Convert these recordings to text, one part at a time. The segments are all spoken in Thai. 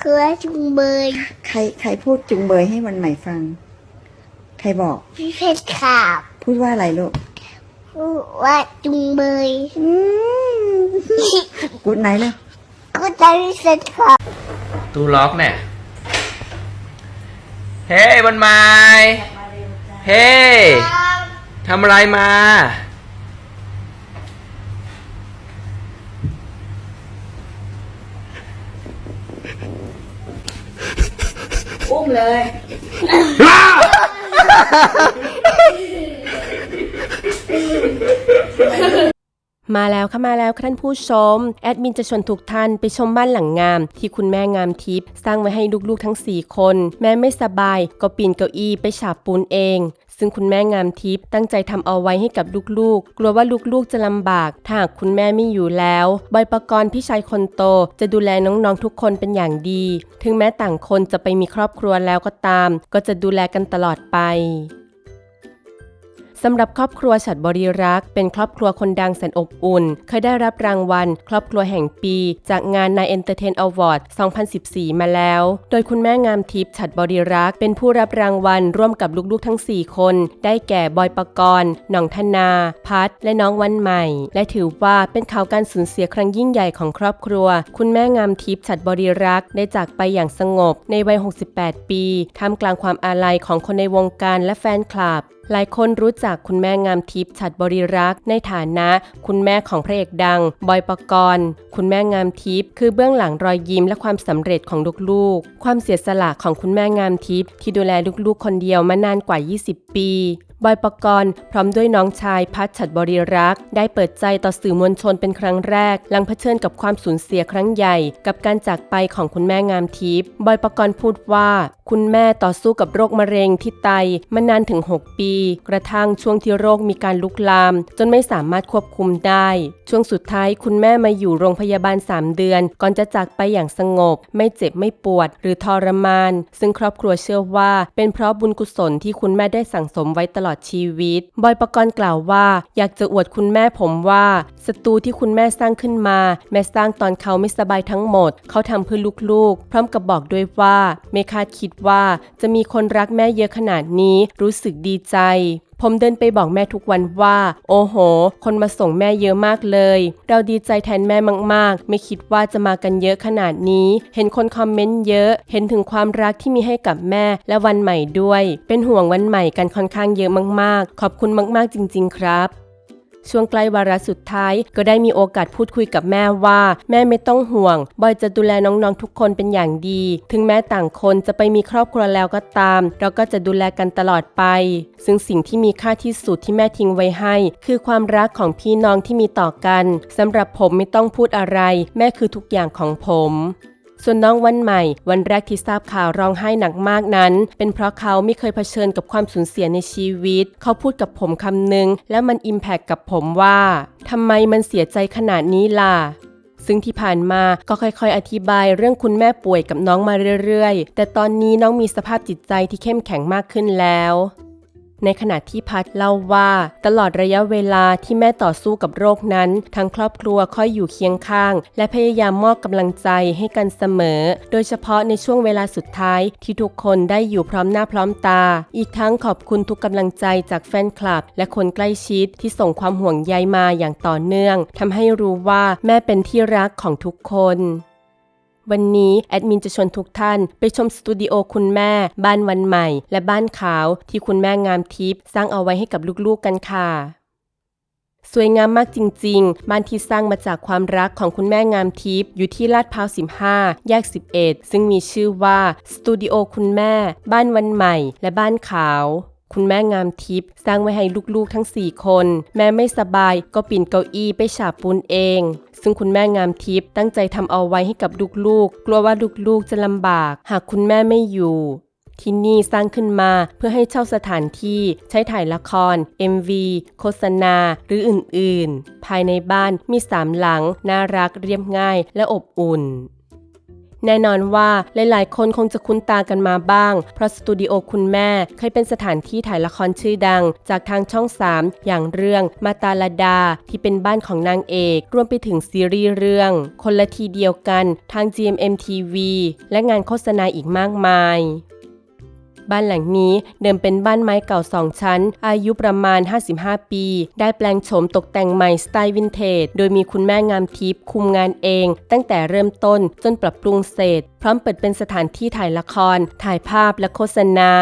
คือจุงเบยใครใครพูดจุงเบยให้วันใหม่ฟัง ใครบอก พี่เพชรขาบพูดว่าอะไรลูกพูดว่าจุงเบยอืมกูดไหนเลยก็จะพี่เพชรขาบตู้ล็อกเนี่ยเฮ้ยวันใหม่เฮ้ยทำอะไรมา อุ้มเลย มาแล้วค่ะมาแล้วท่านผู้ชม แอดมินจะชวนทุกท่านไปชมบ้านหลังงาม ที่คุณแม่งามทิพย์สร้างไว้ให้ลูกๆทั้ง 4 คน แม่ไม่สบายก็ปีนเก้าอี้ไปฉาบปูนเอง ซึ่งคุณแม่งามทิพย์ตั้งใจทำเอาไว้ให้กับลูกๆ กลัวว่าลูกๆจะลำบาก ถ้าหากคุณแม่ไม่อยู่แล้วบอยประกรณ์พี่ชายคนโต จะดูแลน้องๆทุกคนเป็นอย่างดี ถึงแม้ต่างคนจะไปมีครอบครัวแล้วก็ตาม ก็จะดูแลกันตลอดไป สำหรับครอบครัวฉัดบริรักษ์เป็นครอบครัวคนดังแสนอบอุ่น เคยได้รับรางวัล ครอบครัวแห่งปี จากงานนายเอนเตอร์เทนอวอร์ด 2014 มาแล้ว โดยคุณแม่งามทิพย์ฉัดบริรักษ์เป็นผู้รับรางวัลร่วมกับลูกๆทั้ง 4 คน ได้แก่บอยปกรณ์หน่องธนา พัดและน้องวันใหม่ และถือว่าเป็นข่าวการสูญเสียครั้งยิ่งใหญ่ของครอบครัว คุณแม่งามทิพย์ฉัดบริรักษ์ได้จากไปอย่างสงบในวัย 68 ปีท่ามกลางความอาลัยของคนในวงการและแฟนคลับ หลายคนรู้จักคุณแม่งามทิพย์ฉัดบริรักษ์ในฐานะ คุณแม่ของพระเอกดัง บอยปกรณ์ คุณแม่งามทิพย์คือเบื้องหลังรอยยิ้มและความสำเร็จของลูกๆ ความเสียสละของคุณแม่งามทิพย์ที่ดูแลลูกๆคนเดียวมานานกว่า 20 ปี บอยปกรณ์พร้อมด้วยน้องชายพัชฉัดบริรักษ์ ได้เปิดใจต่อสื่อมวลชนเป็นครั้งแรก หลังเผชิญกับความสูญเสียครั้งใหญ่ กับการจากไปของคุณแม่งามทิพย์บอยปกรณ์พูดว่า คุณแม่ต่อสู้กับโรคมะเร็งที่ไตมานานถึง 6 ปี กระทั่งช่วงที่โรคมีการลุกลาม จนไม่สามารถควบคุมได้ ช่วงสุดท้ายคุณแม่มาอยู่โรงพยาบาล 3 เดือน ก่อนจะจากไปอย่างสงบ ไม่เจ็บไม่ปวด หรือทรมาน ซึ่งครอบครัวเชื่อว่า เป็นเพราะบุญกุศลที่คุณแม่ได้สั่งสมไว้ตลอดชีวิต บอยปกรณ์กล่าวว่า อยากจะอวดคุณแม่ผมว่าศัตรูที่คุณแม่สร้างขึ้นมา แม่สร้างตอนเขาไม่สบายทั้งหมด เขาทำเพื่อลูกๆ พร้อมกับบอกด้วยว่า ไม่คาดคิดว่าจะมีคนรักแม่เยอะขนาดนี้รู้สึกดีใจ ผมเดินไปบอกแม่ทุกวันว่า โอ้โห คนมาส่งแม่เยอะมากเลย เราดีใจแทนแม่มาก ๆ ไม่คิดว่าจะมากันเยอะขนาดนี้ เห็นคนคอมเมนต์เยอะ เห็นถึงความรักที่มีให้กับแม่และวันใหม่ด้วย เป็นห่วงวันใหม่กันค่อนข้างเยอะมาก ๆ ขอบคุณมาก ๆ จริง ๆ ครับ ช่วงใกล้วาระสุดท้าย ก็ได้มีโอกาสพูดคุยกับแม่ว่า แม่ไม่ต้องห่วง บอยจะดูแลน้องๆทุกคนเป็นอย่างดี ถึงแม้ต่างคนจะไปมีครอบครัวแล้วก็ตาม เราก็จะดูแลกันตลอดไป ซึ่งสิ่งที่มีค่าที่สุดที่แม่ทิ้งไว้ให้ คือความรักของพี่น้องที่มีต่อกันสำหรับผมไม่ต้องพูดอะไร แม่คือทุกอย่างของผม ส่วนน้องวันใหม่ วันแรกที่ทราบข่าวร้องไห้หนักมากนั้น เป็นเพราะเขาไม่เคยเผชิญกับความสูญเสียในชีวิต เขาพูดกับผมคำหนึ่งแล้วมันอิมแพคกับผมว่าทำไมมันเสียใจขนาดนี้ล่ะซึ่งที่ผ่านมาก็ค่อยๆ อธิบายเรื่องคุณแม่ป่วยกับน้องมาเรื่อยๆ แต่ตอนนี้น้องมีสภาพจิตใจที่เข้มแข็งมากขึ้นแล้ว ในขณะที่พัดเล่าว่า ตลอดระยะเวลาที่แม่ต่อสู้กับโรคนั้น ทั้งครอบครัวคอยอยู่เคียงข้าง และพยายามมอบกำลังใจให้กันเสมอ โดยเฉพาะในช่วงเวลาสุดท้าย ที่ทุกคนได้อยู่พร้อมหน้าพร้อมตา อีกทั้งขอบคุณทุกกำลังใจจากแฟนคลับ และคนใกล้ชิดที่ส่งความห่วงใยมาอย่างต่อเนื่องทำให้รู้ว่าแม่เป็นที่รักของทุกคน วันนี้แอดมินจะชวนทุกท่านไปชมสตูดิโอคุณแม่ บ้านวันใหม่ และบ้านขาวที่คุณแม่งามทิพย์สร้างเอาไว้ให้กับลูกๆกันค่ะ สวยงามมากจริงๆ บ้านที่สร้างมาจากความรักของคุณแม่งามทิพย์อยู่ที่ลาดพร้าว 15 แยก 11 ซึ่งมีชื่อว่าสตูดิโอคุณแม่ บ้านวันใหม่ และบ้านขาว คุณแม่งามทิพย์สร้างไว้ให้ลูกๆทั้ง 4 คน แม่ไม่สบายก็ปีนเก้าอี้ไปฉาบปูนเอง ซึ่งคุณแม่งามทิพย์ตั้งใจทำเอาไว้ให้กับลูกๆ กลัวว่าลูกๆจะลำบาก หากคุณแม่ไม่อยู่ที่นี่สร้างขึ้นมาเพื่อให้เช่าสถานที่ใช้ถ่ายละคร MV โฆษณา หรืออื่นๆ ภายในบ้านมีสามหลัง น่ารักเรียบง่ายและอบอุ่น แน่นอนว่าหลายๆ คนคงจะคุ้นตากันมาบ้าง เพราะสตูดิโอคุณแม่เคยเป็นสถานที่ถ่ายละครชื่อดัง จากทางช่อง 3 อย่างเรื่องมาตาลาดา ที่เป็นบ้านของนางเอก รวมไปถึงซีรีส์เรื่อง คนละทีเดียวกันทาง GMM TV และงานโฆษณาอีกมากมาย บ้านหลังนี้เดิมเป็นบ้านไม้เก่าสองชั้น อายุประมาณ 55 ปี ได้แปลงโฉมตกแต่งใหม่สไตล์วินเทจ โดยมีคุณแม่งามทิพย์คุมงานเอง ตั้งแต่เริ่มต้นจนปรับปรุงเสร็จ พร้อมเปิดเป็นสถานที่ถ่ายละคร ถ่ายภาพและโฆษณา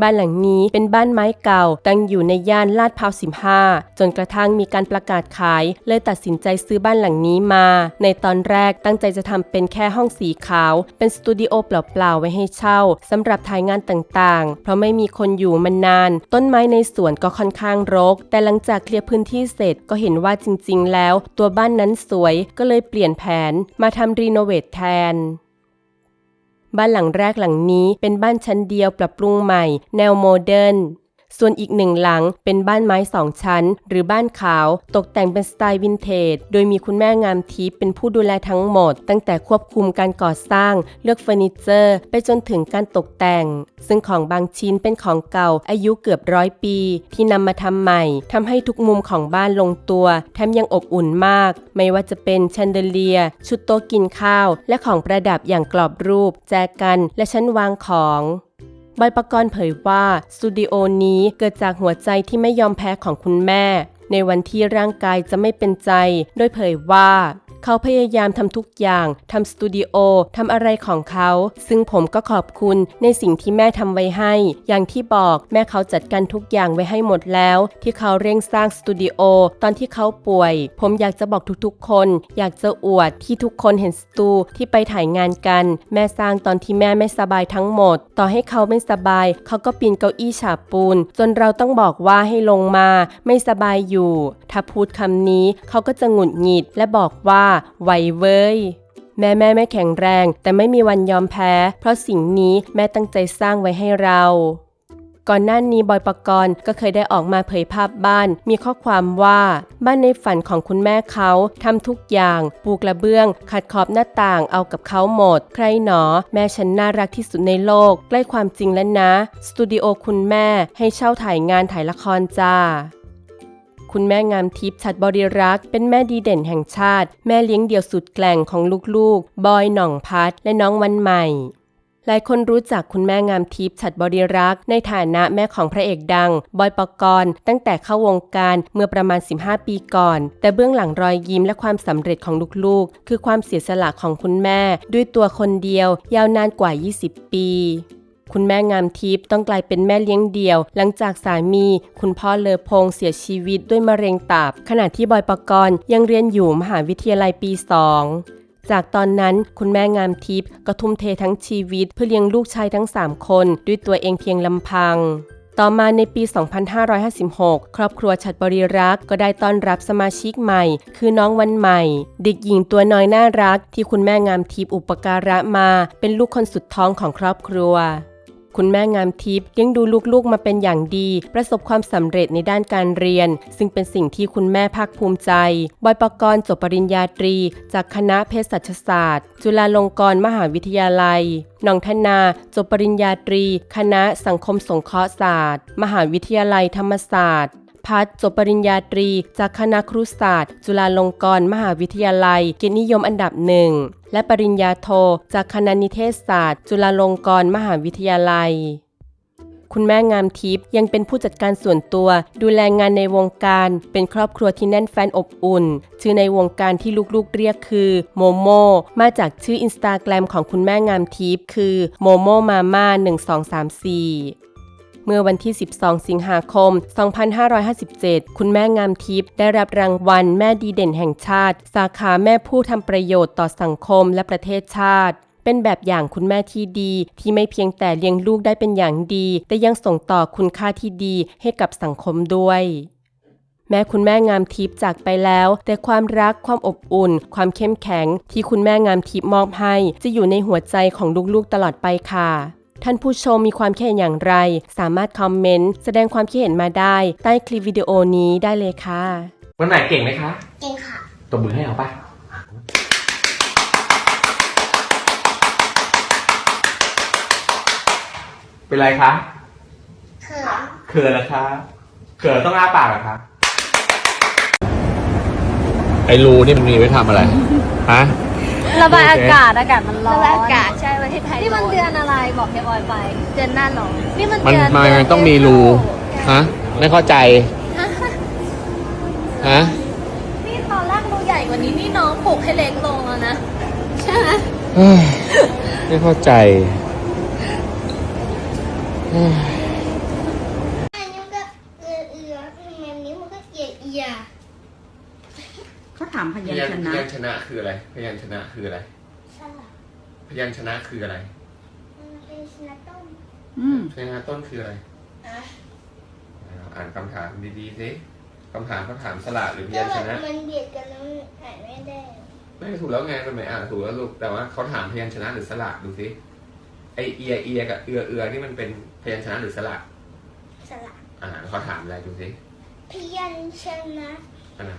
บ้านหลังนี้เป็นบ้านไม้เก่า ตั้งอยู่ในย่านลาดพร้าว15 จนกระทั่งมีการประกาศขาย เลยตัดสินใจซื้อบ้านหลังนี้มา ในตอนแรกตั้งใจจะทำเป็นแค่ห้องสีขาว เป็นสตูดิโอเปล่าๆไว้ให้เช่าสำหรับถ่ายงานต่างๆ เพราะไม่มีคนอยู่มานาน ต้นไม้ในสวนก็ค่อนข้างรก แต่หลังจากเคลียร์พื้นที่เสร็จก็เห็นว่าจริงๆ แล้ว ตัวบ้านนั้นสวยก็เลยเปลี่ยนแผนมาทำรีโนเวทแทน บ้านหลังแรกหลังนี้เป็นบ้านชั้นเดียวปรับปรุงใหม่ แนวโมเดิร์น ส่วนอีกหนึ่งหลังเป็นบ้านไม้สองชั้น หรือบ้านขาว ตกแต่งเป็นสไตล์วินเทจ โดยมีคุณแม่งามทิพย์เป็นผู้ดูแลทั้งหมด ตั้งแต่ควบคุมการก่อสร้าง เลือกเฟอร์นิเจอร์ ไปจนถึงการตกแต่ง ซึ่งของบางชิ้นเป็นของเก่าอายุเกือบร้อยปี ที่นำมาทำใหม่ทำให้ทุกมุมของบ้านลงตัวแถมยังอบอุ่นมาก ไม่ว่าจะเป็นแชนเดเลีย ชุดโต๊ะกินข้าว และของประดับอย่างกรอบรูป แจกันและชั้นวางของ บอยปกรณ์เผยว่าสตูดิโอนี้เกิดจากหัวใจที่ไม่ยอมแพ้ของคุณแม่ ในวันที่ร่างกายจะไม่เป็นใจ โดยเผยว่า เขาพยายามทำทุกอย่างทำสตูดิโอทำอะไรของเขา ซึ่งผมก็ขอบคุณในสิ่งที่แม่ทำไว้ให้ อย่างที่บอกแม่เขาจัดการทุกอย่างไว้ให้หมดแล้ว ที่เขาเร่งสร้างสตูดิโอตอนที่เขาป่วย ผมอยากจะบอกทุกๆคน อยากจะอวดที่ทุกคนเห็นสตูที่ไปถ่ายงานกัน แม่สร้างตอนที่แม่ไม่สบายทั้งหมด ต่อให้เขาไม่สบาย เขาก็ปีนเก้าอี้ฉาบปูน จนเราต้องบอกว่าให้ลงมา ไม่สบายอยู่ ถ้าพูดคำนี้ เขาก็จะหงุดหงิดและบอกว่าไหวเว้ยแม่แม่ไม่แข็งแรง แต่ไม่มีวันยอมแพ้ เพราะสิ่งนี้แม่ตั้งใจสร้างไว้ให้เรา ก่อนหน้านี้บอยปกรณ์ก็เคยได้ออกมาเผยภาพบ้าน มีข้อความว่า บ้านในฝันของคุณแม่เขาทำทุกอย่าง ปูกระเบื้อง ขัดขอบหน้าต่างเอากับเขาหมด ใครหนอ แม่ฉันน่ารักที่สุดในโลก ใกล้ความจริงแล้วนะ สตูดิโอคุณแม่ให้เช่าถ่ายงานถ่ายละครจ้า คุณแม่งามทิพย์ชัดบริรักษ์เป็นแม่ดีเด่นแห่งชาติ แม่เลี้ยงเดี่ยวสุดแกล่งของลูกๆ บอยหน่องพัดและน้องวันใหม่หลายคนรู้จักคุณแม่งามทิพย์ฉัดบริรักษ์ในฐานะแม่ของพระเอกดัง บอยปกรณ์ ตั้งแต่เข้าวงการเมื่อประมาณ 15 ปีก่อน แต่เบื้องหลังรอยยิ้มและความสำเร็จของลูกๆ คือความเสียสละของคุณแม่ ด้วยตัวคนเดียวยาวนานกว่า 20 ปี คุณแม่งามทิพย์ต้องกลายเป็นแม่เลี้ยงเดี่ยว หลังจากสามี คุณพ่อเลอพงเสียชีวิตด้วยมะเร็งตับ ขณะที่บอยปกรณ์ยังเรียนอยู่มหาวิทยาลัยปี2จากตอนนั้นคุณแม่งามทิพย์ก็ทุ่มเททั้งชีวิตเพื่อเลี้ยงลูกชายทั้ง 3 คน ด้วยตัวเองเพียงลำพัง ต่อมาในปี 2556 ครอบครัวฉัดบริรักษ์ก็ได้ต้อนรับสมาชิกใหม่ คือน้องวันใหม่ เด็กหญิงตัวน้อยน่ารักที่คุณแม่งามทิพย์อุปการะมา เป็นลูกคนสุดท้องของครอบครัว คุณแม่งามทิพย์เลี้ยงดูลูกๆมาเป็นอย่างดี ประสบความสำเร็จในด้านการเรียน ซึ่งเป็นสิ่งที่คุณแม่ภาคภูมิใจ บอยปกรณ์จบปริญญาตรี จากคณะเภสัชศาสตร์ จุฬาลงกรณ์มหาวิทยาลัยน้องธนาจบปริญญาตรี คณะสังคมสงเคราะห์ศาสตร์ มหาวิทยาลัยธรรมศาสตร์ พัฒน์จบปริญญาตรี จากคณะครุศาสตร์ จุฬาลงกรณ์มหาวิทยาลัย เกียรตินิยมอันดับหนึ่ง และปริญญาโท จากคณะนิเทศศาสตร์ จุฬาลงกรณ์มหาวิทยาลัยคุณแม่งามทิพย์ยังเป็นผู้จัดการส่วนตัว ดูแลงานในวงการ เป็นครอบครัวที่แน่นแฟนอบอุ่น ชื่อในวงการที่ลูกๆเรียกคือโมโมมาจากชื่ออินสตาแกรมของคุณแม่งามทิพย์คือโมโมมาม่า1234 เมื่อวันที่ 12 สิงหาคม 2557 คุณแม่งามทิพย์ได้รับรางวัลแม่ดีเด่นแห่งชาติ สาขาแม่ผู้ทำประโยชน์ต่อสังคมและประเทศชาติเป็นแบบอย่างคุณแม่ที่ดี ที่ไม่เพียงแต่เลี้ยงลูกได้เป็นอย่างดี แต่ยังส่งต่อคุณค่าที่ดีให้กับสังคมด้วย แม้คุณแม่งามทิพย์จากไปแล้ว แต่ความรักความอบอุ่น ความเข้มแข็ง ที่คุณแม่งามทิพย์มอบให้ จะอยู่ในหัวใจของลูกๆตลอดไปค่ะ ท่านผู้ชมมีความคิดเห็นอย่างไร สามารถคอมเมนต์แสดงความคิดเห็นมาได้ ใต้คลิปวิดีโอนี้ได้เลยค่ะ วันไหนเก่งไหมคะ เก่งค่ะ ตบมือให้เราปะเป็นไรคะเขินเขินเหรคะเขินต้องอ้าปากเหรอคะ ไอรูนี่มันมีไว้ทำอะไร ฮะ ระบายอากาศอากาศมันร้อนระบายอากาศใช่ ทศไทยนี่มันเดือนอะไรบอกให้บอยไป เดือนหน้าหนอนี่มันมันเดือนมันเดืมันต้องมีรูฮะไม่เข้าใจฮะนี่ตอนแรกรูใหญ่กว่านี้นี่น้องปลูกให้เล็กลงแล้วนะใช่ไหมเฮ้ยไม่เข้าใจเฮ้ยอันนี้มันก็เอือเอือทำไมอันนี้มันก็เอียเอียเขาถามพพยัญยัญชพนะยัญชนะคืออะไร พยัญชนะคืออะไรสลับ พยัญชนะคืออะไรมันเป็นชนะต้นอืมพยัญชนะต้นคืออะไรอะอ่านคำถามดีๆสิคำถามเขาถามสระหรือพก็ยัญแบชบนะ มันเบียดกันแล้วมันอ่านไม่ได้ไม่ถูกแล้วไงมันไม่อ่านถูกแล้วลูกแต่ว่าเขาถามพยัญชนะหรือสระดูสิไอเอียเอียกับเอือเอือนี่มันเป็นพยัญชนะหรือสระสลับอ่าเขาถามอะไรดูสิพยัญชนะอันน่ะ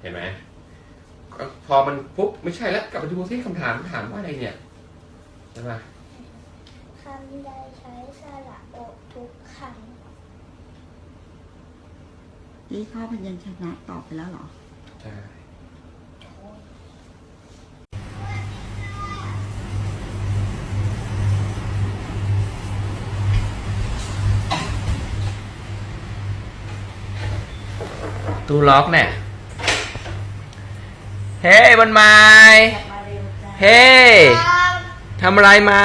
เห็นไหมก็ พอมันปุ๊บไม่ใช่แล้วกลับมาดูสิคำถามถามว่าอะไรเนี่ยใช่ปะคำใดใช้สระโอทุกคนี่ข้อพยัญชนะตอบไปแล้วเหรอ ใช่ตู้ล็อกเนี่ย เฮ้บนไม้ เฮ้ทำอะไรมา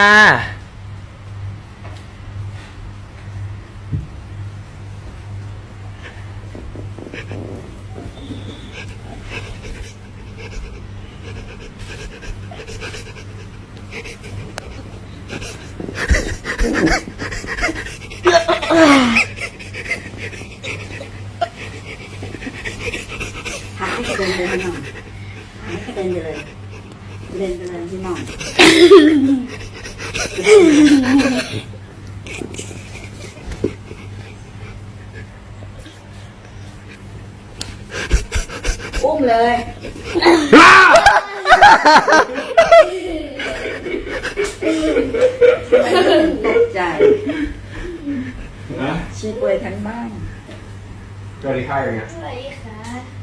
ถามให้กระเด็นไปเลยหน่อยถามให้กระ เด็นไปเลยกระเด็นไปเลยพี่หน่อยอุ้มเลยตกใจชี้เปลือยทั้งบ้าน สวัสดีค่ะยังไงสวัสดีค่ะ